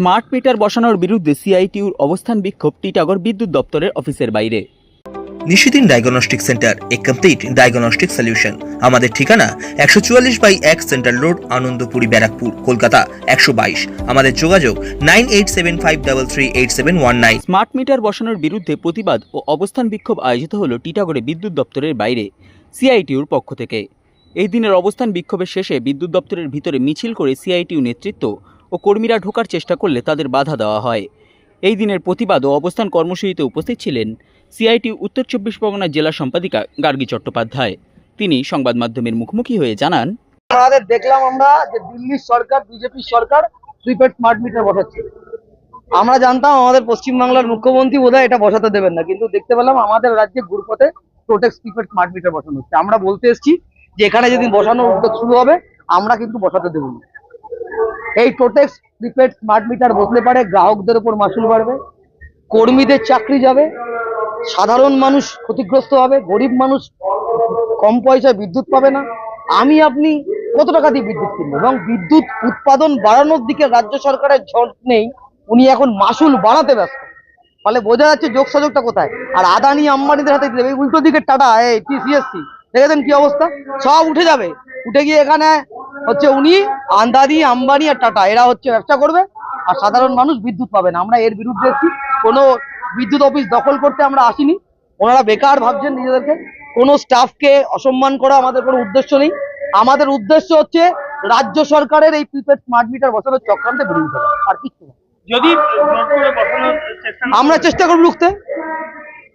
Smart meter বসানোর বিরুদ্ধে সিআইটিউর অবস্থান বিক্ষোভ টিটাগড় বিদ্যুৎ দপ্তরের অফিসের বাইরে। নিশিদিন ডায়াগনস্টিক সেন্টার এ কমপ্লিট ডায়াগনস্টিক সলিউশন আমাদের ঠিকানা একশো চুয়াল্লিশ বাই এক সেন্ট্রাল রোড আনন্দপুরি ব্যারাকপুর কলকাতা একশো বাইশ। আমাদের যোগাযোগ nine eight seven five double three eight seven one nine. Smart meter বসানোর বিরুদ্ধে প্রতিবাদ ও অবস্থান বিক্ষোভ আয়োজিত হলো টিটাগড়ে বিদ্যুৎ দপ্তরের বাইরে সিআইটিউর পক্ষ থেকে। এই দিনের অবস্থান বিক্ষোভের শেষে বিদ্যুৎ দপ্তরের ভিতরে মিছিল করে সিআইটিউ নেতৃত্ব ও কর্মীরা ঢোকার চেষ্টা করলে তাদের বাধা দেওয়া হয়। এই দিনের প্রতিবাদ ও অবস্থান কর্মসূচিতে উপস্থিত ছিলেন সিআইটি উত্তর চব্বিশ পরগনা জেলা সম্পাদিকা গার্গী চট্টোপাধ্যায়। তিনি সংবাদ মাধ্যমের মুখোমুখি হয়ে জানান, আমাদের দেখলাম আমরা যে দিল্লির সরকার, বিজেপি সরকার প্রিপেড স্মার্ট মিটার বসাচ্ছে। আমরা জানতাম আমাদের পশ্চিমবাংলার মুখ্যমন্ত্রী বোধহয় এটা বসাতে দেবেন না, কিন্তু দেখতে পেলাম আমাদের রাজ্যে গুরপথে প্রোটেক্স প্রিপেড স্মার্ট মিটার বসানো হচ্ছে। আমরা বলতে এসেছি যে এখানে যদি বসানোর উদ্যোগ শুরু হবে, আমরা কিন্তু বসাতে দেবো না। এই টোটেক্স প্রিপেড স্মার্ট মিটার বসলে পারে, গ্রাহকদের উপর মাসুল বাড়বে, কর্মীদের চাকরি যাবে, সাধারণ মানুষ ক্ষতিগ্রস্ত হবে, গরিব মানুষ কম পয়সায় বিদ্যুৎ পাবে না। আমি, আপনি কত টাকা দিয়ে বিদ্যুৎ কিনবো? এবং বিদ্যুৎ উৎপাদন বাড়ানোর দিকে রাজ্য সরকারের ঝড় নেই, উনি এখন মাসুল বাড়াতে ব্যস্ত। ফলে বোঝা যাচ্ছে যোগসাযোগটা কোথায়। আর আদানি আম্বানিদের হাতে দেবে উল্টো দিকে টাটা, এই টিসিএসসি দেখেছেন কি অবস্থা? সব উঠে যাবে। উঠে গিয়ে এখানে হচ্ছে উনি আন্দানি আম্বানি আর টাটা এরা হচ্ছে ব্যবসা করবে আর সাধারণ মানুষ বিদ্যুৎ পাবে না। আমরা এর বিরুদ্ধে এসেছি কোনো বিদ্যুৎ অফিস দখল করতে আমরা আসিনি। ওনারা বেকার ভাবছেন নিজেদেরকে। কোনো স্টাফকে অসম্মান করা আমাদের কোনো উদ্দেশ্য নেই। আমাদের উদ্দেশ্য হচ্ছে রাজ্য সরকারের এই প্রিপেড স্মার্ট মিটার বসানোর চক্রান্তে করা। আর কিছু যদি আমরা চেষ্টা করব ঢুকতে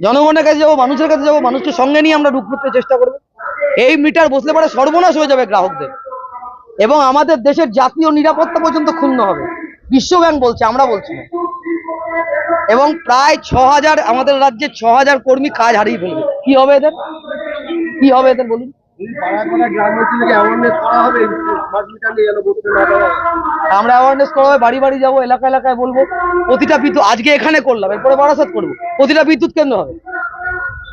জনগণের কাছে যাব মানুষের কাছে যাব মানুষকে সঙ্গে নিয়ে আমরা ঢুকতে চেষ্টা করব। এই মিটার বসলে পরে সর্বনাশ হয়ে যাবে গ্রাহকদের। এবং আমাদের দেশের জাতীয় নিরাপত্তা পর্যন্ত ক্ষুণ্ণ হবে। বিশ্ব ব্যাংক বলছে আমরা বলছি না। এবং প্রায় ছ হাজার আমাদের রাজ্যে ছ হাজার কর্মী কাজ হারিয়ে ফেলবে কি হবে এদের? কি হবে এদের বলুন? আমরা অ্যাওয়ারনেস করা হবে বাড়ি বাড়ি যাব এলাকা এলাকায় বলব প্রতিটা বিদ্যুৎ আজকে এখানে করলাম এরপরে বারাসাত করব। প্রতিটা বিদ্যুৎ কেন্দ্র হবে।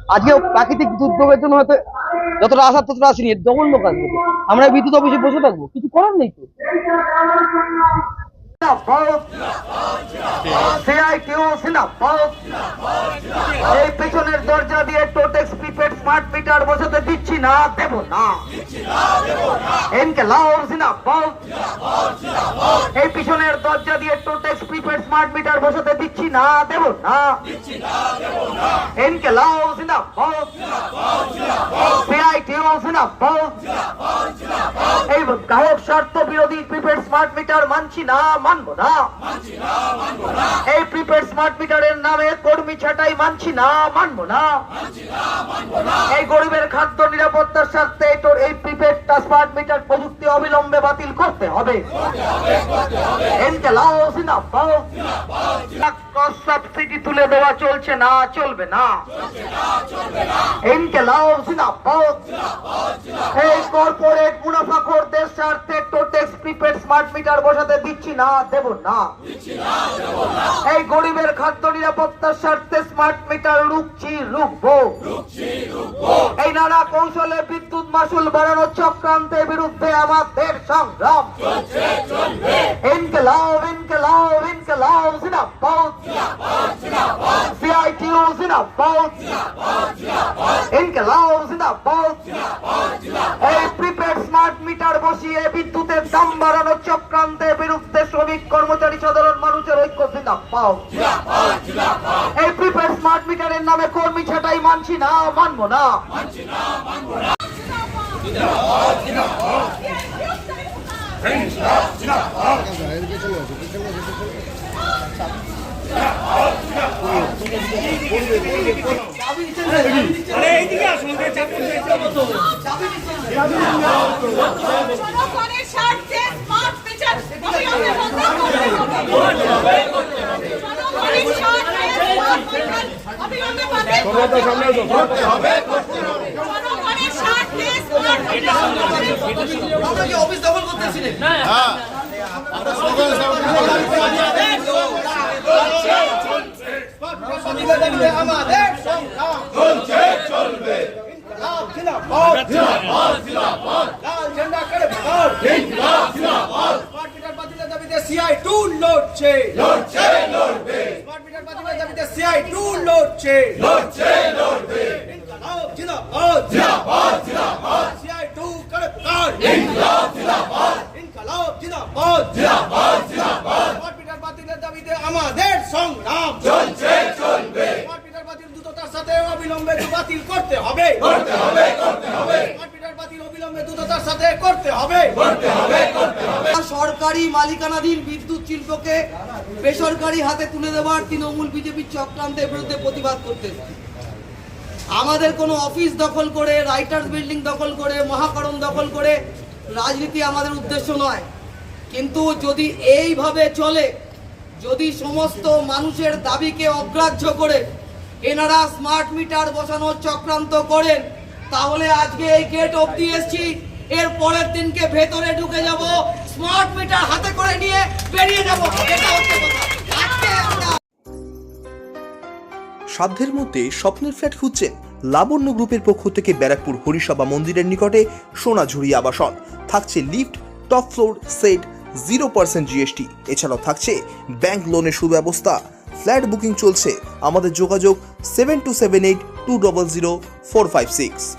আজকে প্রাকৃতিক দুর্যোগের জন্য হয়তো যতটা আসার ততটা আসেনি ডবল লোক আসবে আমরা এই বিদ্যুৎ অফিসে বসে থাকব কিছু করার নেই তো। এই পেছনের দরজা দিয়ে টোটেক্স প্রিপেড স্মার্ট মিটার বসাতে দিচ্ছি না দেব না। এনকে লাও জিন্দাবাদ এই পিছনের দরজা দিয়ে টোটেক্স প্রিপেড স্মার্ট মিটার বসাতে দিচ্ছি না দেব না। লাও সিআইটিও জিন্দাবাদ। এই গ্রাহক স্বার্থ বিরোধী প্রিপেড স্মার্ট মিটার মানছি না মানবো না। এই প্রিপেড স্মার্ট মিটারের নামে কর্মী ছাঁটাই মানছি না মানবো না। এই গরিবের খাদ্য নিরাপত্তার স্বার্থে এই প্রিপেড স্মার্ট মিটার প্রযুক্তি অবিলম্বে বাতিল করতে হবে। সাবসিডি তুলে দেওয়া চলছে না, চলবে না। এই কর্পোরেট মুনাফাখোরদের স্বার্থে টোটেক্স প্রিপেড স্মার্ট মিটার বসাতে দিচ্ছি না, দেব না। এই গরিবের খাদ্য নিরাপত্তার স্বার্থে স্মার্ট মিটার রুখছি, রুখবো। এই নানা কৌশলে বিদ্যুৎ মাসুল বাড়ানোর চক্রান্তের বিরুদ্ধে আমাদের সংগ্রাম। ইনকলাব ইনকলাব ইনকলাব, জিন্দাবাদ। সিআইটিউ জিন্দাবাদ। ইনকলাব, জিন্দাবাদ। এই প্রিপেড স্মার্ট মিটার বসিয়ে বিদ্যুতের দাম বাড়ানোর চক্রান্তের বিরুদ্ধে শ্রমিক কর্মচারী সাধারণ মানুষের ঐক্য। পাও এই প্রিপেড স্মার্ট মিটারের নামে কর্মী ছাঁটাই মানছি না মানবো না। জনগণের স্বার্থে স্মার্ট মিটার অবিলম্বে বন্ধ করতে হবে জনগণের স্বার্থে স্মার্ট মিটার অবিলম্বে বন্ধ করতে হবে জনগণের স্বার্থে স্মার্ট মিটার আমরা কি অফিস দখল করতেছি আমাদের সংগ্রাম চলছে চলবে লাল ঝান্ডা করে ভাগাও স্মার্ট মিটার বাতিলের দাবিতে সিআই টু লড়ছে। লড়ছে লড়বে। স্মার্ট মিটার বাতিলের দাবিতে সিআই টু লড়ছে। লড়ছে লড়বে। জিন্দাবাদ। জিন্দাবাদ জিন্দাবাদ সিআই টু করকার ইনকালাব জিন্দাবাদ ইনকালাব জিন্দাবাদ জিন্দাবাদ জিন্দাবাদ স্মার্ট মিটার বাতিলের দাবিতে আমাদের সংগ্রাম চলছে চলবে স্মার্ট মিটার বাতিল দ্রুততার সাথে অবিলম্বে বাতিল করতে হবে করতে হবে করতে হবে স্মার্ট মিটার বাতিল অবিলম্বে দ্রুততার সাথে করতে হবে সরকারি মালিকানাধীন বিদ্যুৎ শিল্পকে বেসরকারি হাতে তুলে দেওয়ার তৃণমূল বিজেপির চক্রান্তের বিরুদ্ধে প্রতিবাদ করতে আমাদের কোনো অফিস দখল করে, রাইটার্স বিল্ডিং দখল করে, মহাকরণ দখল করে রাজনীতি আমাদের উদ্দেশ্য নয়। কিন্তু যদি এইভাবে চলে, যদি সমস্ত মানুষের দাবিকে অগ্রাহ্য করে, এনারা স্মার্ট মিটার বসানোর চক্রান্ত করেন, তাহলে আজকে এই গেট অবধি এসছি, এর পরের দিনকে ভেতরে ঢুকে যাব স্মার্ট মিটার হাতে করে নিয়ে বেরিয়ে যাব। এটা হচ্ছে কথা। আজকে আমরা সাধ্যের মধ্যে স্বপ্নের ফ্ল্যাট খুঁজছেন লাবণ্য গ্রুপের পক্ষ থেকে ব্যারাকপুর হরিসভা মন্দিরের নিকটে সোনাঝুরি আবাসন। থাকছে lift, top floor, set, zero percent GST. এছাড়াও থাকছে ব্যাংক লোনের সুব্যবস্থা। ফ্ল্যাট বুকিং চলছে। আমাদের যোগাযোগ seven two seven eight two double zero four five six.